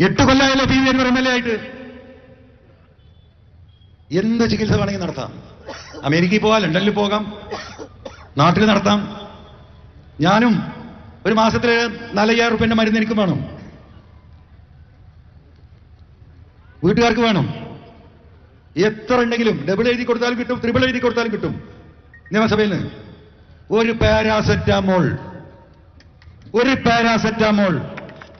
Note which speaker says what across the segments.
Speaker 1: എട്ട് കൊല്ലമായല്ലോ P V Anvar M L A ആയിട്ട്? എന്ത് ചികിത്സ വേണമെങ്കിൽ നടത്താം. അമേരിക്കയിൽ പോകാം ലണ്ടനിൽ പോകാം നാട്ടിൽ നടത്താം. ഞാനും ഒരു മാസത്തിൽ നാലയ്യായിരം റുപ്യന്റെ മരുന്ന് എനിക്ക് വേണം. വീട്ടുകാർക്ക് വേണം. എത്ര ഉണ്ടെങ്കിലും ഡബിൾ എഴുതി കൊടുത്താലും കിട്ടും ത്രിബിൾ എഴുതി കൊടുത്താലും കിട്ടും. നിയമസഭയിൽ നിന്ന് ഒരു പാരാസെറ്റാമോൾ. ഒരു പാരാസെറ്റാമോൾ.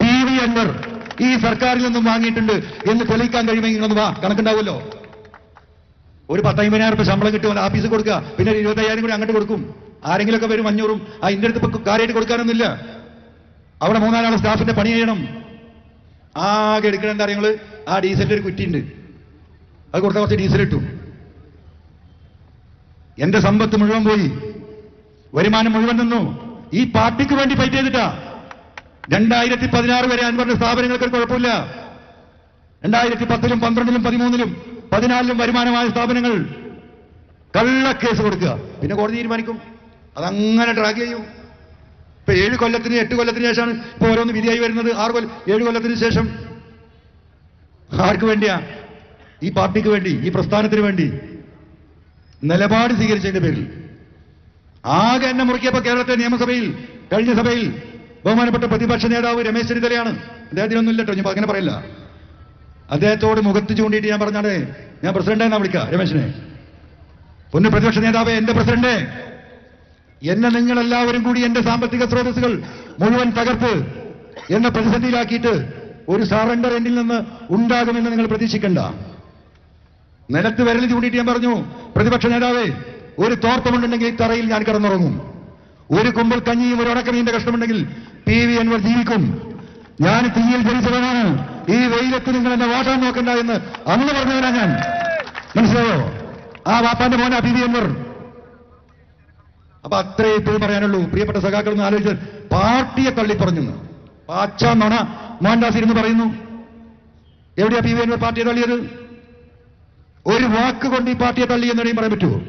Speaker 1: P V Anwar. ഈ സർക്കാരിൽ നിന്നും വാങ്ങിയിട്ടുണ്ട് എന്ന് തെളിയിക്കാൻ കഴിയുമെങ്കിൽ ഒന്ന് വാ. കണക്കുണ്ടാവുമല്ലോ. ഒരു പത്തമ്പതിനായിരം റുപ്യ ശമ്പളം കിട്ടുമല്ലോ ആഫീസിൽ കൊടുക്കുക. പിന്നെ ഒരു ഇരുപത്തയ്യായിരം കൂടി അങ്ങോട്ട് കൊടുക്കും. ആരെങ്കിലുമൊക്കെ വരും അഞ്ഞൂറും. ആ ഇന്റെ അടുത്ത് കാര്യമായിട്ട് കൊടുക്കാനൊന്നുമില്ല. അവിടെ മൂന്നാലാളെ സ്റ്റാഫിന്റെ പണി ചെയ്യണം. ആകെ എടുക്കണ എന്താ അറിയങ്ങൾ ആ ഡീസലിന്റെ ഒരു കുറ്റിയുണ്ട് അത് കൊടുത്താൽ കുറച്ച് ഡീസൽ ഇട്ടു. എന്റെ സമ്പത്ത് മുഴുവൻ പോയി. വരുമാനം മുഴുവൻ നിന്നു. ഈ പാർട്ടിക്ക് വേണ്ടി ഫൈറ്റ് ചെയ്തിട്ടാ. രണ്ടായിരത്തി പതിനാറ് വരെ അൻവറിന്റെ സ്ഥാപനങ്ങൾക്ക് കുഴപ്പമില്ല. രണ്ടായിരത്തി പത്തിലും പന്ത്രണ്ടിലും പതിമൂന്നിലും പതിനാലിലും വരുമാനമായ സ്ഥാപനങ്ങൾ കള്ളക്കേസ് കൊടുക്കുക. പിന്നെ കോടതി തീരുമാനിക്കും. അതങ്ങനെ ട്രാക്ക് ചെയ്യും. ഇപ്പൊ ഏഴ് കൊല്ലത്തിന് എട്ട് കൊല്ലത്തിന് ശേഷമാണ് ഇപ്പൊ ഓരോന്ന് വിധിയായി വരുന്നത്. ആറ് കൊല്ലം ഏഴ് കൊല്ലത്തിന് ശേഷം ആർക്ക് വേണ്ടിയാ? ഈ പാർട്ടിക്ക് വേണ്ടി ഈ പ്രസ്ഥാനത്തിന് വേണ്ടി. നിലപാട് സ്വീകരിച്ചതിന്റെ പേരിൽ. ആകെ എന്നെ മുറുക്കിയപ്പോ കേരളത്തെ നിയമസഭയിൽ കഴിഞ്ഞ സഭയിൽ ബഹുമാനപ്പെട്ട പ്രതിപക്ഷ നേതാവ് രമേശ് ചെന്നിത്തലയാണ്. അദ്ദേഹത്തിനൊന്നും ഇല്ലട്ടോ ഞാൻ അങ്ങനെ പറയില്ല. അദ്ദേഹത്തോട് മുഖത്ത് ചൂണ്ടിയിട്ട് ഞാൻ പറഞ്ഞാണ് ഞാൻ പ്രസിഡന്റ് എന്നാ വിളിക്കുക രമേശിനെ. ഒന്ന് പ്രതിപക്ഷ നേതാവ് എന്റെ പ്രസിഡന്റ്. എന്നെ നിങ്ങൾ എല്ലാവരും കൂടി എന്റെ സാമ്പത്തിക സ്രോതസ്സുകൾ മുഴുവൻ തകർത്ത് എന്നെ പ്രതിസന്ധിയിലാക്കിയിട്ട് ഒരു സറണ്ടർ എന്നിൽ നിന്ന് ഉണ്ടാകുമെന്ന് നിങ്ങൾ പ്രതീക്ഷിക്കണ്ട. നിലത്ത് വിരൽ ചൂണ്ടിയിട്ട് ഞാൻ പറഞ്ഞു പ്രതിപക്ഷ നേതാവേ ഒരു തോർത്തമുണ്ടെങ്കിൽ തറയിൽ ഞാൻ കിടന്നുറങ്ങും. ഒരു കുമ്പിൾ കഞ്ഞിയും ഒരു ഉണക്കമീന്റെ കഷ്ടമുണ്ടെങ്കിൽ പി വി അൻവർ ജീവിക്കും. ഞാൻ തീയിൽ ജനിച്ചവനാണ്. ഈ വെയിലത്ത് നിങ്ങൾ എന്നെ വാട്ടാൻ നോക്കണ്ട എന്ന് അന്ന് പറഞ്ഞവനാ ഞാൻ. മനസ്സിലായോ? ആ വാപ്പാന്റെ മോനാ പി വി അൻവർ. അപ്പൊ അത്രേ ഇപ്പോഴും പറയാനുള്ളൂ. പ്രിയപ്പെട്ട സഖാക്കൾ ഒന്ന് ആലോചിച്ച് പാർട്ടിയെ തള്ളി പറഞ്ഞു പാച്ച നുണ മോഹൻദാസ് ഇരുന്ന് പറയുന്നു. എവിടെയാ പി വി അൻവർ പാർട്ടിയെ തള്ളിയത്? ഒരു വാക്ക് കൊണ്ട് ഈ പാർട്ടിയെ തള്ളി എന്നുണ്ടെങ്കിൽ പറയാൻ പറ്റുമോ?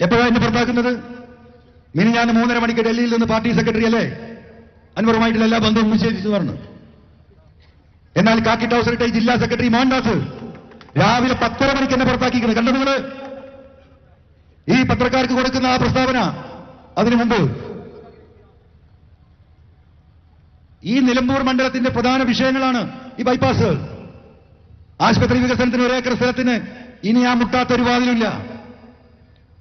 Speaker 1: എപ്പോഴാണ് എന്നെ പുറത്താക്കുന്നത്? മിനി ഞാൻ മൂന്നര മണിക്ക് ഡൽഹിയിൽ നിന്ന് പാർട്ടി സെക്രട്ടറി അല്ലേ? അൻവറുമായിട്ടുള്ള എല്ലാ ബന്ധവും നിഷേധിച്ചു പറഞ്ഞു. എന്നാൽ കാക്കി ടൗസറിന്റെ ജില്ലാ സെക്രട്ടറി മോഹൻദാസ് രാവിലെ പത്തര മണിക്ക് എന്നെ പുറത്താക്കിക്കുന്നു കണ്ടു നിങ്ങൾ ഈ പത്രക്കാർക്ക് കൊടുക്കുന്ന ആ പ്രസ്താവന അതിനു മുമ്പ്. ഈ നിലമ്പൂർ മണ്ഡലത്തിന്റെ പ്രധാന വിഷയങ്ങളാണ് ഈ ബൈപ്പാസ് ആശുപത്രി വികസനത്തിന് ഒരേക്കർ സ്ഥലത്തിന് ഇനി ആ മുട്ടാത്ത ഒരു വാതിലില്ല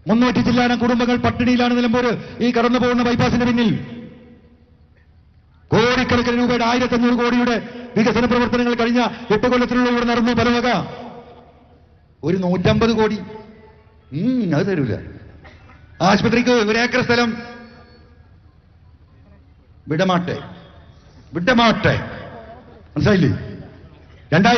Speaker 1: മുന്നൂറ്റി ചില്ലാനം കുടുംബങ്ങൾ പട്ടിണിയിലാണ് നിലമ്പൂർ ഈ കടന്നു പോകുന്ന ബൈപ്പാസിന്റെ പിന്നിൽ. കോടിക്കണക്കിന് രൂപയുടെ ആയിരത്തഞ്ഞൂറ് കോടിയുടെ വികസന പ്രവർത്തനങ്ങൾ കഴിഞ്ഞ എട്ട് കൊല്ലത്തിനുള്ള ഇവിടെ നടന്നു പലവക ഒരു നൂറ്റമ്പത് കോടി. അത് തരൂല. ആശുപത്രിക്ക് ഒരേക്കർ സ്ഥലം. വിടമാട്ടെ. വിടമാട്ടെ. മനസ്സിലായില്ലേ? രണ്ടായിരത്തി